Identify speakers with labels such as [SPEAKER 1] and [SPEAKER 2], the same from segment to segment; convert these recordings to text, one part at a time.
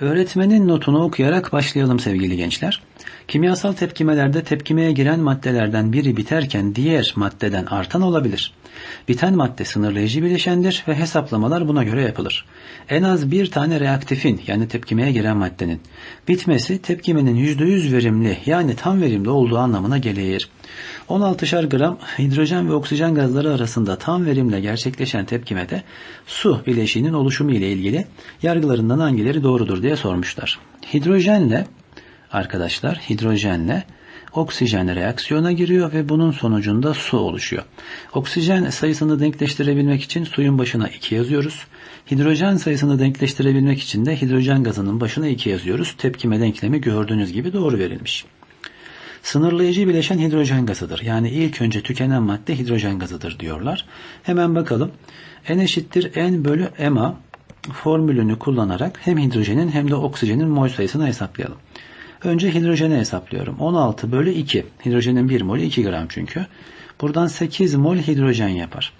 [SPEAKER 1] Öğretmenin notunu okuyarak başlayalım sevgili gençler. Kimyasal tepkimelerde tepkimeye giren maddelerden biri biterken diğer maddeden artan olabilir. Biten madde sınırlayıcı bileşendir ve hesaplamalar buna göre yapılır. En az bir tane reaktifin yani tepkimeye giren maddenin bitmesi tepkimenin %100 verimli yani tam verimli olduğu anlamına gelir. 16'şar gram hidrojen ve oksijen gazları arasında tam verimle gerçekleşen tepkimede su bileşiğinin oluşumu ile ilgili yargılarından hangileri doğrudur diye sormuşlar. Hidrojenle arkadaşlar hidrojenle oksijen reaksiyona giriyor ve bunun sonucunda su oluşuyor. Oksijen sayısını denkleştirebilmek için suyun başına 2 yazıyoruz. Hidrojen sayısını denkleştirebilmek için de hidrojen gazının başına 2 yazıyoruz. Tepkime denklemi gördüğünüz gibi doğru verilmiş. Sınırlayıcı bileşen hidrojen gazıdır. Yani ilk önce tükenen madde hidrojen gazıdır diyorlar. Hemen bakalım. N eşittir N bölü MA formülünü kullanarak hem hidrojenin hem de oksijenin mol sayısını hesaplayalım. Önce hidrojeni hesaplıyorum. 16 bölü 2. Hidrojenin 1 molü 2 gram çünkü. Buradan 8 mol hidrojen yapar.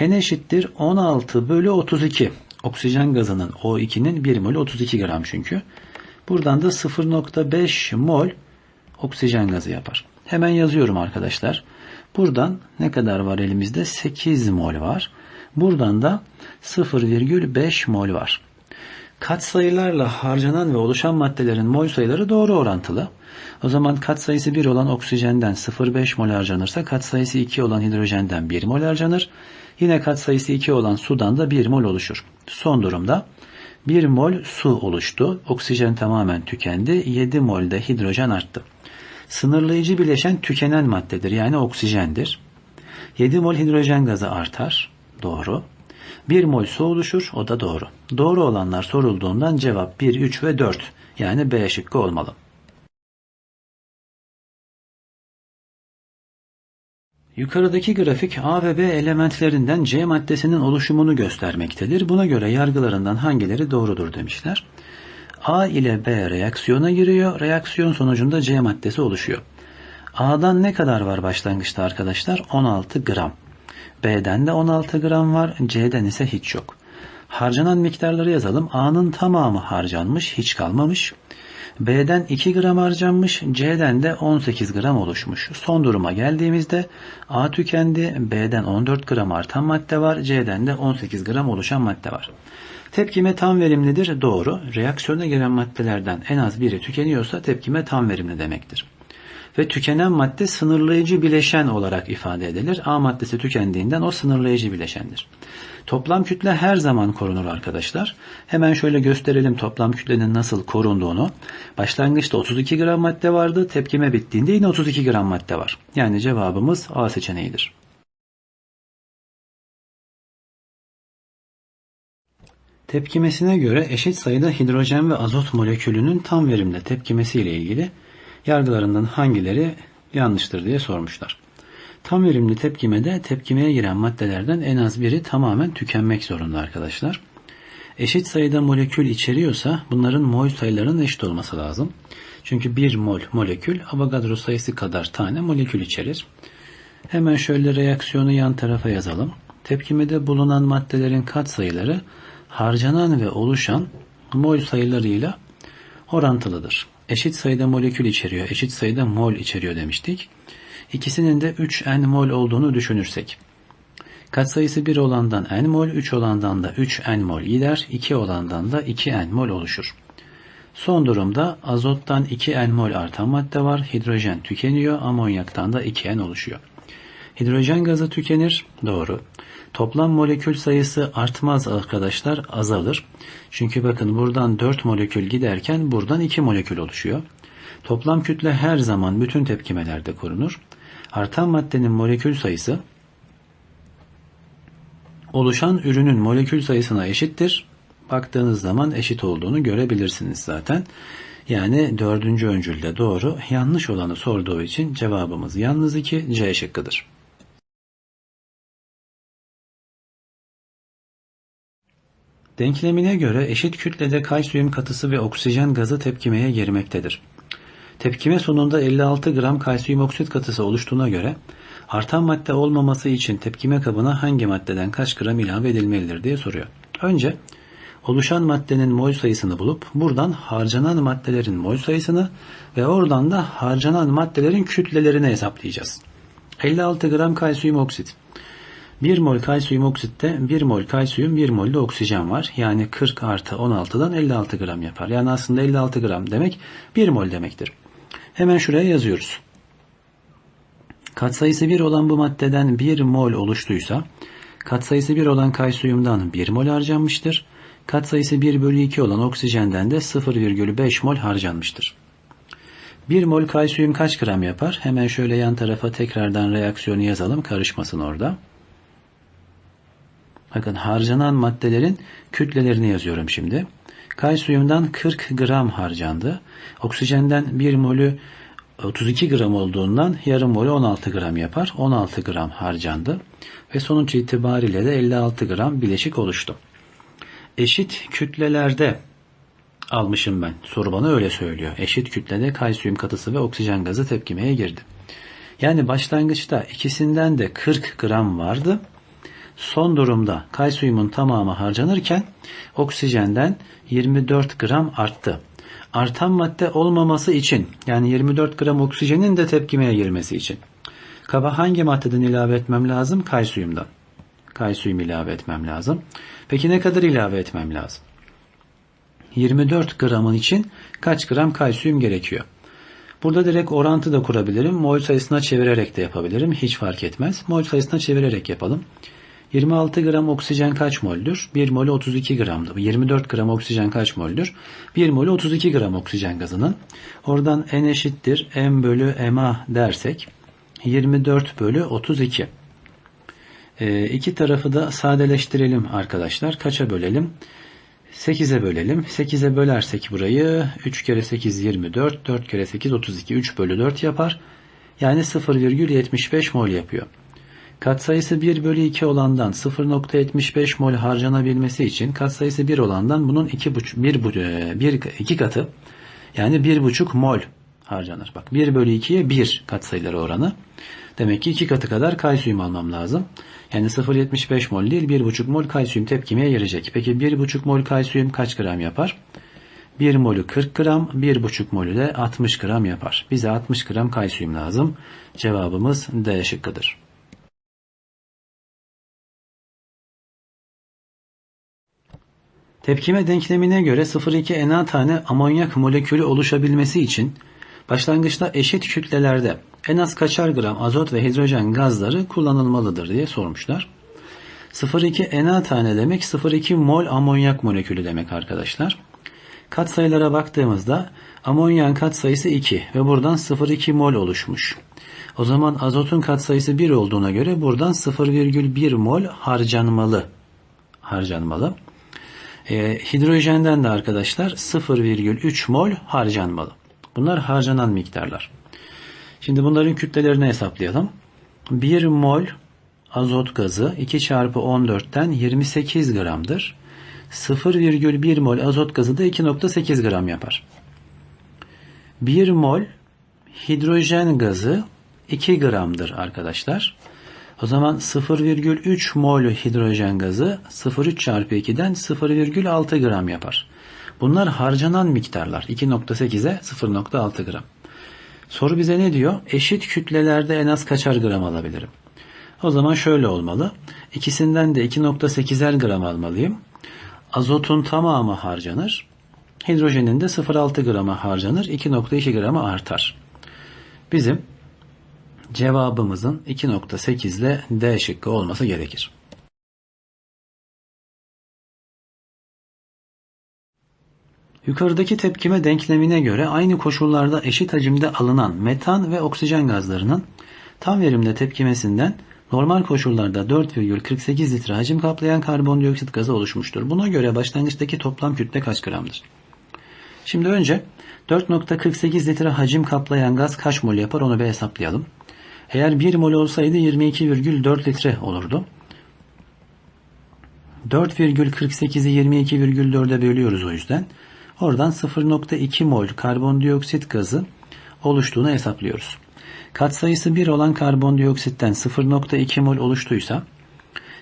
[SPEAKER 1] N eşittir 16 bölü 32. Oksijen gazının O2'nin 1 molü 32 gram çünkü. Buradan da 0.5 mol oksijen gazı yapar. Hemen yazıyorum arkadaşlar. Buradan ne kadar var elimizde? 8 mol var. Buradan da 0,5 mol var. Katsayılarla harcanan ve oluşan maddelerin mol sayıları doğru orantılı. O zaman katsayısı 1 olan oksijenden 0,5 mol harcanırsa katsayısı 2 olan hidrojenden 1 mol harcanır. Yine katsayısı 2 olan sudan da 1 mol oluşur. Son durumda 1 mol su oluştu. Oksijen tamamen tükendi. 7 mol de hidrojen arttı. Sınırlayıcı bileşen tükenen maddedir yani oksijendir. 7 mol hidrojen gazı artar. Doğru. 1 mol su oluşur. O da doğru. Doğru olanlar sorulduğundan cevap 1, 3 ve 4. Yani B şıkkı olmalı. Yukarıdaki grafik A ve B elementlerinden C maddesinin oluşumunu göstermektedir. Buna göre yargılarından hangileri doğrudur demişler. A ile B reaksiyona giriyor. Reaksiyon sonucunda C maddesi oluşuyor. A'dan ne kadar var başlangıçta arkadaşlar? 16 gram. B'den de 16 gram var. C'den ise hiç yok. Harcanan miktarları yazalım. A'nın tamamı harcanmış, hiç kalmamış. B'den 2 gram harcanmış, C'den de 18 gram oluşmuş. Son duruma geldiğimizde A tükendi, B'den 14 gram artan madde var, C'den de 18 gram oluşan madde var. Tepkime tam verimlidir, doğru. Reaksiyona giren maddelerden en az biri tükeniyorsa tepkime tam verimli demektir. Ve tükenen madde sınırlayıcı bileşen olarak ifade edilir. A maddesi tükendiğinden o sınırlayıcı bileşendir. Toplam kütle her zaman korunur arkadaşlar. Hemen şöyle gösterelim toplam kütlenin nasıl korunduğunu. Başlangıçta 32 gram madde vardı. Tepkime bittiğinde yine 32 gram madde var. Yani cevabımız A seçeneğidir. Tepkimesine göre eşit sayıda hidrojen ve azot molekülünün tam verimle tepkimesi ile ilgili yargılarından hangileri yanlıştır diye sormuşlar. Tam verimli tepkimede tepkimeye giren maddelerden en az biri tamamen tükenmek zorunda arkadaşlar. Eşit sayıda molekül içeriyorsa bunların mol sayılarının eşit olması lazım. Çünkü 1 mol molekül Avogadro sayısı kadar tane molekül içerir. Hemen şöyle reaksiyonu yan tarafa yazalım. Tepkimede bulunan maddelerin katsayıları harcanan ve oluşan mol sayılarıyla orantılıdır. Eşit sayıda molekül içeriyor, eşit sayıda mol içeriyor demiştik. İkisinin de 3n mol olduğunu düşünürsek. Katsayısı 1 olandan n mol, 3 olandan da 3n mol gider, 2 olandan da 2n mol oluşur. Son durumda azottan 2n mol artan madde var, hidrojen tükeniyor, amonyaktan da 2n oluşuyor. Hidrojen gazı tükenir, doğru. Toplam molekül sayısı artmaz arkadaşlar, azalır. Çünkü bakın buradan 4 molekül giderken buradan 2 molekül oluşuyor. Toplam kütle her zaman bütün tepkimelerde korunur. Artan maddenin molekül sayısı oluşan ürünün molekül sayısına eşittir. Baktığınız zaman eşit olduğunu görebilirsiniz zaten. Yani dördüncü öncülde doğru, yanlış olanı sorduğu için cevabımız yalnız 2 C şıkkıdır. Denklemine göre eşit kütlede kalsiyum katısı ve oksijen gazı tepkimeye girmektedir. Tepkime sonunda 56 gram kalsiyum oksit katısı oluştuğuna göre artan madde olmaması için tepkime kabına hangi maddeden kaç gram ilave edilmelidir diye soruyor. Önce oluşan maddenin mol sayısını bulup buradan harcanan maddelerin mol sayısını ve oradan da harcanan maddelerin kütlelerini hesaplayacağız. 56 gram kalsiyum oksit. 1 mol kalsiyum oksitte 1 mol kalsiyum 1 mol de oksijen var. Yani 40 artı 16'dan 56 gram yapar. Yani aslında 56 gram demek 1 mol demektir. Hemen şuraya yazıyoruz. Katsayısı 1 olan bu maddeden 1 mol oluştuysa katsayısı 1 olan kalsiyumdan 1 mol harcanmıştır. Katsayısı 1 bölü 2 olan oksijenden de 0,5 mol harcanmıştır. 1 mol kalsiyum kaç gram yapar? Hemen şöyle yan tarafa tekrardan reaksiyonu yazalım karışmasın orada. Bakın harcanan maddelerin kütlelerini yazıyorum şimdi. Kalsiyumdan 40 gram harcandı. Oksijenden 1 molü 32 gram olduğundan yarım molü 16 gram yapar. 16 gram harcandı. Ve sonuç itibariyle de 56 gram bileşik oluştu. Eşit kütlelerde almışım ben. Soru bana öyle söylüyor. Eşit kütlede kalsiyum katısı ve oksijen gazı tepkimeye girdi. Yani başlangıçta ikisinden de 40 gram vardı. Son durumda kalsiyumun tamamı harcanırken oksijenden 24 gram arttı. Artan madde olmaması için yani 24 gram oksijenin de tepkimeye girmesi için kaba hangi maddeden ilave etmem lazım? Kalsiyumdan. Kalsiyum ilave etmem lazım. Peki ne kadar ilave etmem lazım? 24 gramın için kaç gram kalsiyum gerekiyor? Burada direkt orantı da kurabilirim. Mol sayısına çevirerek de yapabilirim. Hiç fark etmez. Mol sayısına çevirerek yapalım. 26 gram oksijen kaç moldür? 1 molü 32 gramdı. 24 gram oksijen kaç moldür? 1 molü 32 gram oksijen gazının. Oradan N eşittir M bölü MA dersek 24 bölü 32. Ee, iki tarafı da sadeleştirelim arkadaşlar. Kaça bölelim? 8'e bölelim. 8'e bölersek burayı 3 kere 8 24, 4 kere 8 32, 3 bölü 4 yapar. Yani 0,75 mol yapıyor. Katsayısı 1 bölü 2 olandan 0.75 mol harcanabilmesi için katsayısı 1 olandan bunun 2, 1, 1, 2 katı yani 1,5 mol harcanır. Bak 1 bölü 2'ye 1 katsayıları oranı. Demek ki 2 katı kadar kalsiyum almam lazım. Yani 0.75 mol değil 1,5 mol kalsiyum tepkimeye girecek. Peki 1,5 mol kalsiyum kaç gram yapar? 1 molü 40 gram, 1,5 molü de 60 gram yapar. Bize 60 gram kalsiyum lazım. Cevabımız D şıkkıdır. Tepkime denklemine göre 0,2 Na tane amonyak molekülü oluşabilmesi için başlangıçta eşit kütlelerde en az kaçar gram azot ve hidrojen gazları kullanılmalıdır diye sormuşlar. 0,2 Na tane demek 0,2 mol amonyak molekülü demek arkadaşlar. Katsayılara baktığımızda amonyan katsayısı 2 ve buradan 0,2 mol oluşmuş. O zaman azotun katsayısı 1 olduğuna göre buradan 0,1 mol harcanmalı. Harcanmalı. E, hidrojenden de arkadaşlar 0,3 mol harcanmalı. Bunlar harcanan miktarlar. Şimdi bunların kütlelerini hesaplayalım. 1 mol azot gazı 2 çarpı 14'ten 28 gramdır. 0,1 mol azot gazı da 2.8 gram yapar. 1 mol hidrojen gazı 2 gramdır arkadaşlar. O zaman 0,3 mol hidrojen gazı 0,3 çarpı 2'den 0,6 gram yapar. Bunlar harcanan miktarlar. 2.8'e 0.6 gram. Soru bize ne diyor? Eşit kütlelerde en az kaçar gram alabilirim? O zaman şöyle olmalı. İkisinden de 2.8'er gram almalıyım. Azotun tamamı harcanır. Hidrojenin de 0.6 grama harcanır. 2.2 grama artar. Bizim cevabımızın 2.8 ile D şıkkı olması gerekir. Yukarıdaki tepkime denklemine göre aynı koşullarda eşit hacimde alınan metan ve oksijen gazlarının tam verimde tepkimesinden normal koşullarda 4,48 litre hacim kaplayan karbondioksit gazı oluşmuştur. Buna göre başlangıçtaki toplam kütle kaç gramdır? Şimdi önce 4.48 litre hacim kaplayan gaz kaç mol yapar onu bir hesaplayalım. Eğer 1 mol olsaydı 22,4 litre olurdu. 4,48'i 22,4'e bölüyoruz o yüzden. Oradan 0.2 mol karbondioksit gazı oluştuğunu hesaplıyoruz. Katsayısı 1 olan karbondioksitten 0.2 mol oluştuysa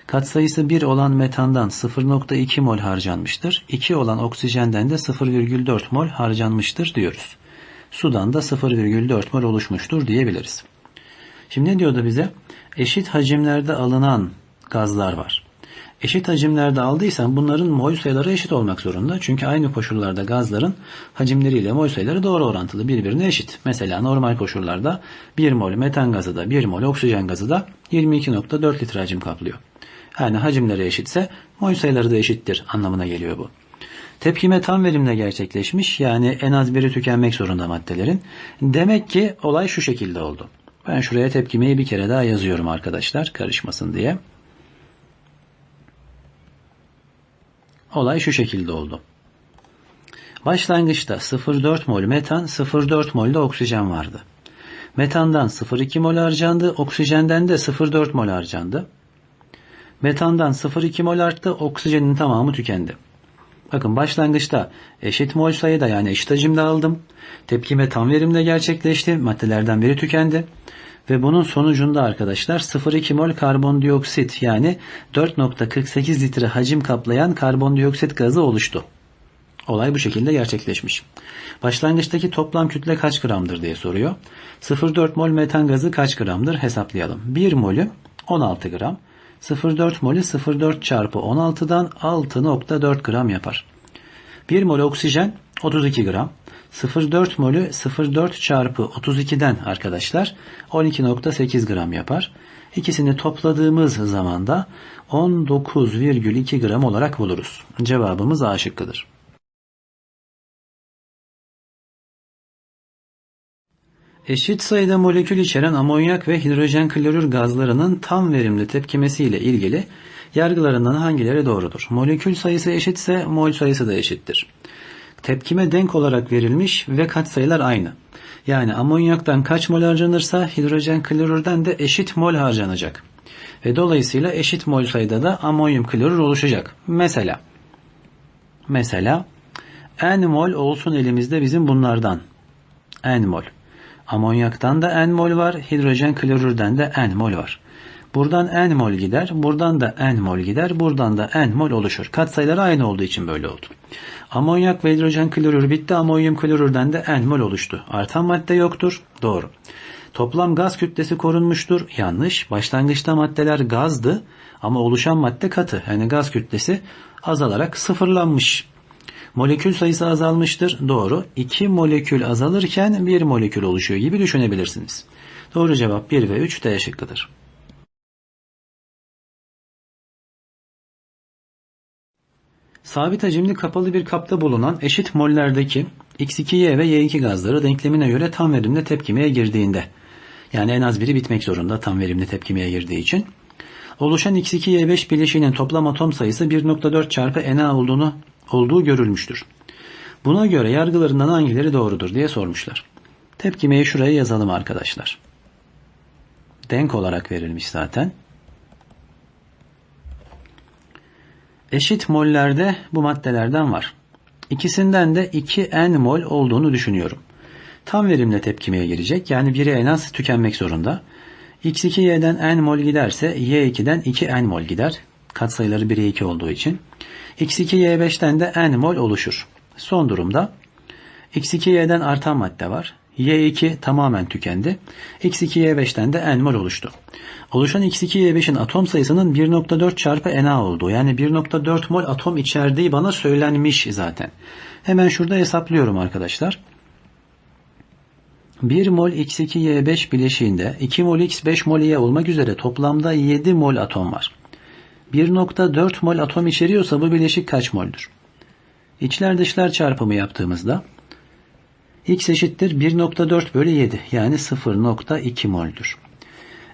[SPEAKER 1] Katsayısı 1 olan metandan 0.2 mol harcanmıştır. 2 olan oksijenden de 0,4 mol harcanmıştır diyoruz. Sudan da 0,4 mol oluşmuştur diyebiliriz. Şimdi ne diyordu bize? Eşit hacimlerde alınan gazlar var. Eşit hacimlerde aldıysan bunların mol sayıları eşit olmak zorunda. Çünkü aynı koşullarda gazların hacimleriyle mol sayıları doğru orantılı birbirine eşit. Mesela normal koşullarda 1 mol metan gazı da 1 mol oksijen gazı da 22.4 litre hacim kaplıyor. Yani hacimleri eşitse mol sayıları da eşittir anlamına geliyor bu. Tepkime tam verimle gerçekleşmiş yani en az biri tükenmek zorunda maddelerin. Demek ki olay şu şekilde oldu. Ben şuraya tepkimeyi bir kere daha yazıyorum arkadaşlar karışmasın diye. Olay şu şekilde oldu. Başlangıçta 0,4 mol metan, 0,4 mol de oksijen vardı. Metandan 0,2 mol harcandı, oksijenden de 0,4 mol harcandı. Metandan 0,2 mol arttı, oksijenin tamamı tükendi. Bakın başlangıçta eşit mol sayıda yani eşit hacimde aldım. Tepkime tam verimle gerçekleşti. Maddelerden biri tükendi. Ve bunun sonucunda arkadaşlar 0,2 mol karbondioksit yani 4.48 litre hacim kaplayan karbondioksit gazı oluştu. Olay bu şekilde gerçekleşmiş. Başlangıçtaki toplam kütle kaç gramdır diye soruyor. 0,4 mol metan gazı kaç gramdır hesaplayalım. 1 molü 16 gram. 0,4 molü 0,4 çarpı 16'dan 6.4 gram yapar. 1 mol oksijen 32 gram. 0,4 molü 0,4 çarpı 32'den arkadaşlar 12.8 gram yapar. İkisini topladığımız zaman da 19,2 gram olarak buluruz. Cevabımız A şıkkıdır. Eşit sayıda molekül içeren amonyak ve hidrojen klorür gazlarının tam verimli tepkimesiyle ilgili yargılarından hangileri doğrudur? Molekül sayısı eşitse mol sayısı da eşittir. Tepkime denk olarak verilmiş ve katsayılar aynı. Yani amonyaktan kaç mol harcanırsa hidrojen klorürden de eşit mol harcanacak. Ve dolayısıyla eşit mol sayıda da amonyum klorür oluşacak. Mesela mesela n mol olsun elimizde bizim bunlardan. n mol. Amonyaktan da n mol var, hidrojen klorürden de n mol var. Buradan n mol gider, buradan da n mol gider, buradan da n mol oluşur. Katsayıları aynı olduğu için böyle oldu. Amonyak ve hidrojen klorür bitti, amonyum klorürden de n mol oluştu. Artan madde yoktur. Doğru. Toplam gaz kütlesi korunmuştur. Yanlış. Başlangıçta maddeler gazdı ama oluşan madde katı. Yani gaz kütlesi azalarak sıfırlanmış. Molekül sayısı azalmıştır. Doğru. 2 molekül azalırken 1 molekül oluşuyor gibi düşünebilirsiniz. Doğru cevap 1 ve 3 D şıkkıdır. Sabit hacimli kapalı bir kapta bulunan eşit mollerdeki X2Y ve Y2 gazları denklemine göre tam verimli tepkimeye girdiğinde yani en az biri bitmek zorunda tam verimli tepkimeye girdiği için oluşan X2Y5 bileşiğinin toplam atom sayısı 1.4 çarpı Na olduğunu olduğu görülmüştür. Buna göre yargılarından hangileri doğrudur diye sormuşlar. Tepkimeyi şuraya yazalım arkadaşlar. Denk olarak verilmiş zaten. Eşit mollerde bu maddelerden var. İkisinden de 2N mol olduğunu düşünüyorum. Tam verimle tepkimeye girecek. Yani biri en az tükenmek zorunda. X2Y'den N mol giderse Y2'den 2N mol gider. Katsayıları 1'e 2 olduğu için. X2Y5'ten de N mol oluşur. Son durumda X2Y'den artan madde var. Y2 tamamen tükendi. X2Y5'ten de N mol oluştu. Oluşan X2Y5'in atom sayısının 1.4 çarpı Na olduğu yani 1.4 mol atom içerdiği bana söylenmiş zaten. Hemen şurada hesaplıyorum arkadaşlar. 1 mol X2Y5 bileşiğinde 2 mol X 5 mol Y olmak üzere toplamda 7 mol atom var. 1.4 mol atom içeriyorsa bu bileşik kaç moldür? İçler dışlar çarpımı yaptığımızda X eşittir 1.4 bölü 7 yani 0.2 moldür.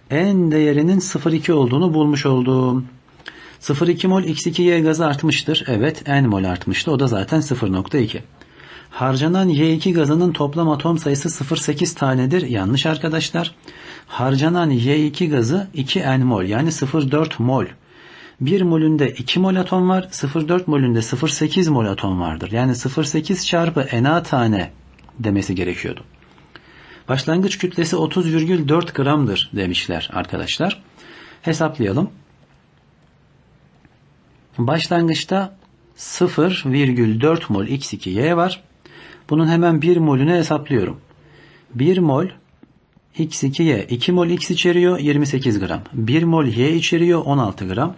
[SPEAKER 1] En değerinin 0.2 olduğunu bulmuş oldum. 0.2 mol X2Y gazı artmıştır. Evet N mol artmıştı. O da zaten 0.2. Harcanan Y2 gazının toplam atom sayısı 0.8 tanedir. Yanlış arkadaşlar. Harcanan Y2 gazı 2N mol yani 0.4 mol. 1 molünde 2 mol atom var. 0.4 molünde 0.8 mol atom vardır. Yani 0.8 çarpı Na tane demesi gerekiyordu. Başlangıç kütlesi 30,4 gramdır demişler arkadaşlar. Hesaplayalım. Başlangıçta 0,4 mol X2Y var. Bunun hemen 1 molünü hesaplıyorum. 1 mol X2Y 2 mol X içeriyor 28 gram. 1 mol Y içeriyor 16 gram.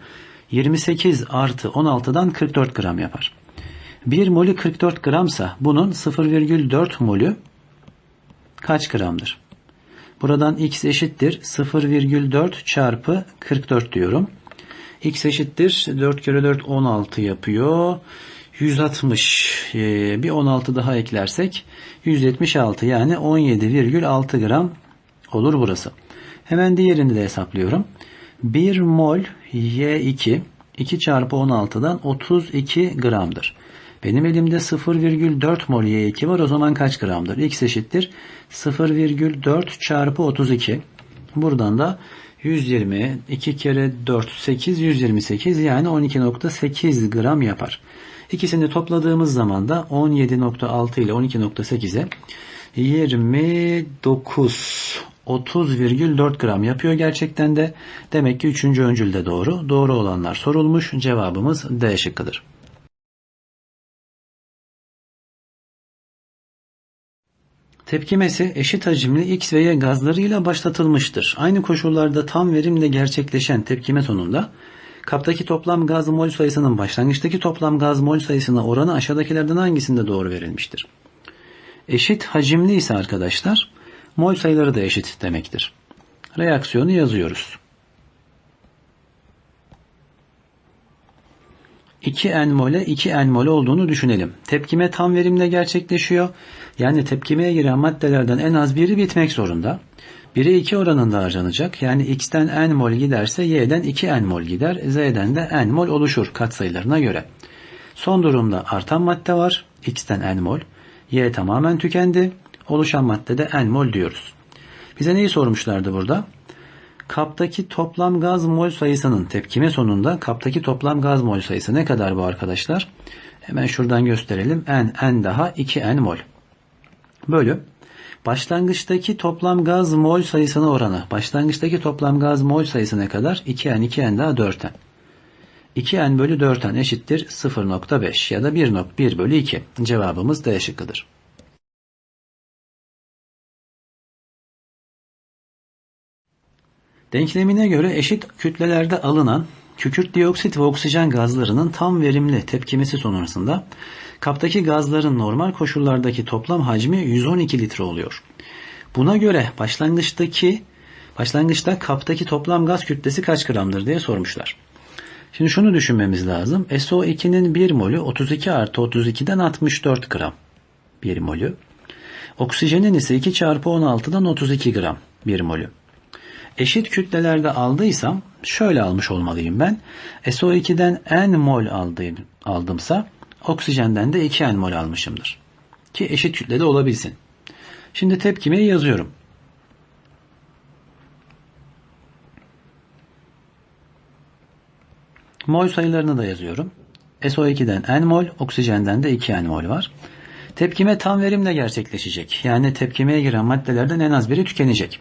[SPEAKER 1] 28 artı 16'dan 44 gram yapar. 1 molü 44 gramsa bunun 0,4 molü kaç gramdır? Buradan x eşittir 0,4 çarpı 44 diyorum. x eşittir 4 kere 4 16 yapıyor. 160 ee, bir 16 daha eklersek 176 yani 17,6 gram olur burası. Hemen diğerini de hesaplıyorum. 1 mol Y2 2 çarpı 16'dan 32 gramdır. Benim elimde 0,4 mol Y2 var o zaman kaç gramdır? X eşittir 0,4 çarpı 32. Buradan da 120 2 kere 4 8 128 yani 12.8 gram yapar. İkisini topladığımız zaman da 17.6 ile 12.8'e 29 30,4 gram yapıyor gerçekten de. Demek ki 3. öncül de doğru. Doğru olanlar sorulmuş. Cevabımız D şıkkıdır. Tepkimesi eşit hacimli X ve Y gazlarıyla başlatılmıştır. Aynı koşullarda tam verimle gerçekleşen tepkime sonunda kaptaki toplam gaz mol sayısının başlangıçtaki toplam gaz mol sayısına oranı aşağıdakilerden hangisinde doğru verilmiştir? Eşit hacimli ise arkadaşlar mol sayıları da eşit demektir. Reaksiyonu yazıyoruz. 2 n mole 2 n mol olduğunu düşünelim. Tepkime tam verimle gerçekleşiyor. Yani tepkimeye giren maddelerden en az biri bitmek zorunda. 1'e 2 oranında harcanacak. Yani x'ten n mol giderse y'den 2 n mol gider. z'den de n mol oluşur katsayılarına göre. Son durumda artan madde var. x'ten n mol. y tamamen tükendi. Oluşan maddede n mol diyoruz. Bize neyi sormuşlardı burada? Kaptaki toplam gaz mol sayısının tepkime sonunda kaptaki toplam gaz mol sayısı ne kadar bu arkadaşlar? Hemen şuradan gösterelim. N, N daha 2N mol. Bölü. Başlangıçtaki toplam gaz mol sayısına oranı. Başlangıçtaki toplam gaz mol sayısı ne kadar? 2N, 2N daha 4N. 2N bölü 4N eşittir 0.5 ya da 1.1 bölü 2. Cevabımız D şıkkıdır. Denklemine göre eşit kütlelerde alınan kükürt dioksit ve oksijen gazlarının tam verimli tepkimesi sonrasında kaptaki gazların normal koşullardaki toplam hacmi 112 litre oluyor. Buna göre başlangıçtaki başlangıçta kaptaki toplam gaz kütlesi kaç gramdır diye sormuşlar. Şimdi şunu düşünmemiz lazım. SO2'nin 1 molü 32 artı 32'den 64 gram 1 molü. Oksijenin ise 2 çarpı 16'dan 32 gram 1 molü eşit kütlelerde aldıysam şöyle almış olmalıyım ben. SO2'den n mol aldığım, aldımsa oksijenden de 2 n mol almışımdır. Ki eşit kütlede olabilsin. Şimdi tepkimeyi yazıyorum. Mol sayılarını da yazıyorum. SO2'den n mol, oksijenden de 2 n mol var. Tepkime tam verimle gerçekleşecek. Yani tepkimeye giren maddelerden en az biri tükenecek.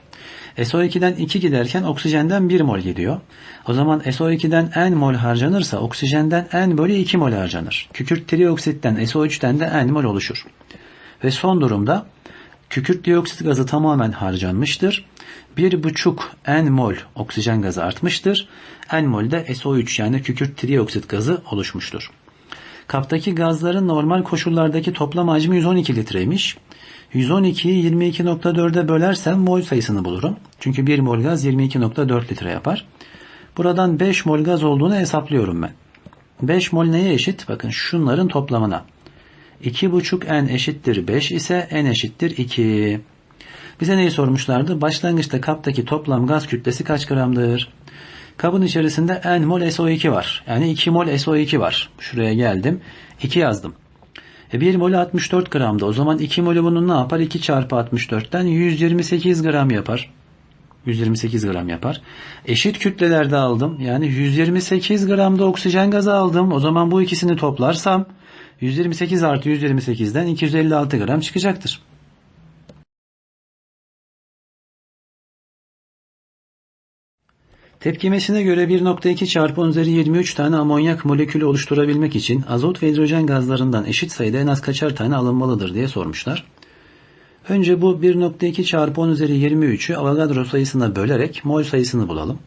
[SPEAKER 1] SO2'den 2 giderken oksijenden 1 mol gidiyor. O zaman SO2'den n mol harcanırsa oksijenden n bölü 2 mol harcanır. Kükürt trioksitten SO3'ten de n mol oluşur. Ve son durumda kükürt dioksit gazı tamamen harcanmıştır. 1,5 n mol oksijen gazı artmıştır. n mol de SO3 yani kükürt trioksit gazı oluşmuştur. Kaptaki gazların normal koşullardaki toplam hacmi 112 litreymiş. 112'yi 22.4'e bölersem mol sayısını bulurum. Çünkü 1 mol gaz 22.4 litre yapar. Buradan 5 mol gaz olduğunu hesaplıyorum ben. 5 mol neye eşit? Bakın şunların toplamına. 2,5 n eşittir 5 ise n eşittir 2. Bize neyi sormuşlardı? Başlangıçta kaptaki toplam gaz kütlesi kaç gramdır? Kabın içerisinde n mol SO2 var. Yani 2 mol SO2 var. Şuraya geldim. 2 yazdım. E 1 molü 64 gramda. O zaman 2 molü bunun ne yapar? 2 çarpı 64'ten 128 gram yapar. 128 gram yapar. Eşit kütlelerde aldım. Yani 128 gramda oksijen gazı aldım. O zaman bu ikisini toplarsam 128 artı 128'den 256 gram çıkacaktır. Tepkimesine göre 1.2 çarpı 10 üzeri 23 tane amonyak molekülü oluşturabilmek için azot ve hidrojen gazlarından eşit sayıda en az kaçar tane alınmalıdır diye sormuşlar. Önce bu 1.2 çarpı 10 üzeri 23'ü Avogadro sayısına bölerek mol sayısını bulalım.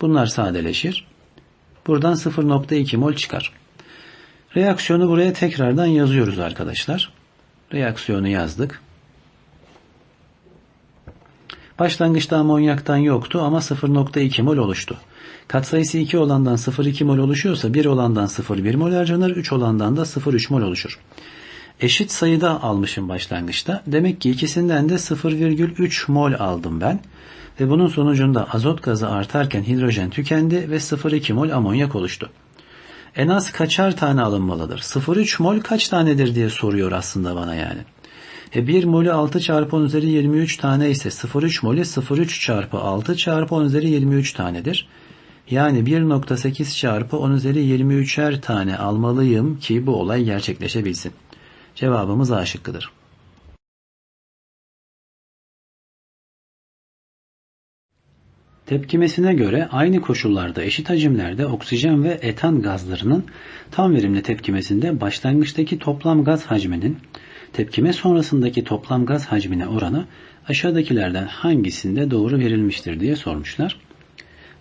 [SPEAKER 1] Bunlar sadeleşir. Buradan 0.2 mol çıkar. Reaksiyonu buraya tekrardan yazıyoruz arkadaşlar. Reaksiyonu yazdık. Başlangıçta amonyaktan yoktu ama 0.2 mol oluştu. Katsayısı 2 olandan 0.2 mol oluşuyorsa 1 olandan 0.1 mol harcanır, 3 olandan da 0.3 mol oluşur. Eşit sayıda almışım başlangıçta. Demek ki ikisinden de 0,3 mol aldım ben. Ve bunun sonucunda azot gazı artarken hidrojen tükendi ve 0,2 mol amonyak oluştu. En az kaçar tane alınmalıdır? 0,3 mol kaç tanedir diye soruyor aslında bana yani. E 1 molü 6 çarpı 10 üzeri 23 tane ise 0,3 molü 0,3 çarpı 6 çarpı 10 üzeri 23 tanedir. Yani 1.8 çarpı 10 üzeri 23'er tane almalıyım ki bu olay gerçekleşebilsin. Cevabımız A şıkkıdır. Tepkimesine göre aynı koşullarda eşit hacimlerde oksijen ve etan gazlarının tam verimli tepkimesinde başlangıçtaki toplam gaz hacminin tepkime sonrasındaki toplam gaz hacmine oranı aşağıdakilerden hangisinde doğru verilmiştir diye sormuşlar.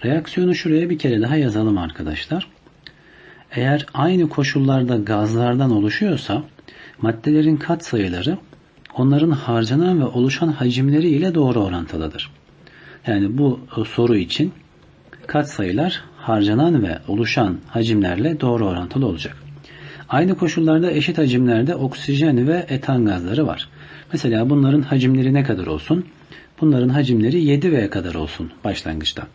[SPEAKER 1] Reaksiyonu şuraya bir kere daha yazalım arkadaşlar. Eğer aynı koşullarda gazlardan oluşuyorsa maddelerin kat sayıları onların harcanan ve oluşan hacimleri ile doğru orantılıdır. Yani bu soru için kat sayılar harcanan ve oluşan hacimlerle doğru orantılı olacak. Aynı koşullarda eşit hacimlerde oksijen ve etan gazları var. Mesela bunların hacimleri ne kadar olsun? Bunların hacimleri 7V kadar olsun başlangıçta.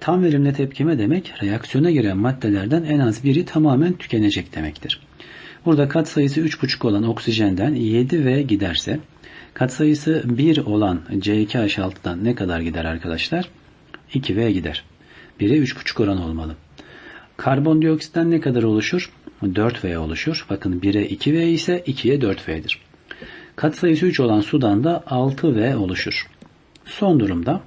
[SPEAKER 1] Tam verimli tepkime demek reaksiyona giren maddelerden en az biri tamamen tükenecek demektir. Burada katsayısı 3,5 olan oksijenden 7V giderse katsayısı 1 olan C2H6'dan ne kadar gider arkadaşlar? 2V gider. 1'e 3,5 oran olmalı. Karbondioksitten ne kadar oluşur? 4V oluşur. Bakın 1'e 2V ise 2'ye 4V'dir. Katsayısı 3 olan sudan da 6V oluşur. Son durumda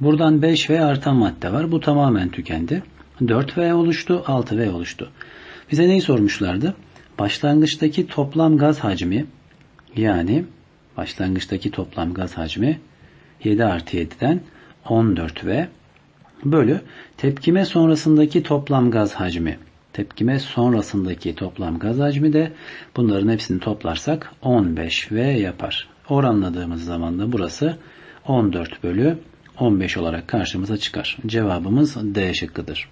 [SPEAKER 1] buradan 5V artan madde var. Bu tamamen tükendi. 4V oluştu, 6V oluştu. Bize neyi sormuşlardı? Başlangıçtaki toplam gaz hacmi yani başlangıçtaki toplam gaz hacmi 7 artı 7'den 14V bölü tepkime sonrasındaki toplam gaz hacmi. Tepkime sonrasındaki toplam gaz hacmi de bunların hepsini toplarsak 15V yapar. Oranladığımız zaman da burası 14 bölü 15 olarak karşımıza çıkar. Cevabımız D şıkkıdır.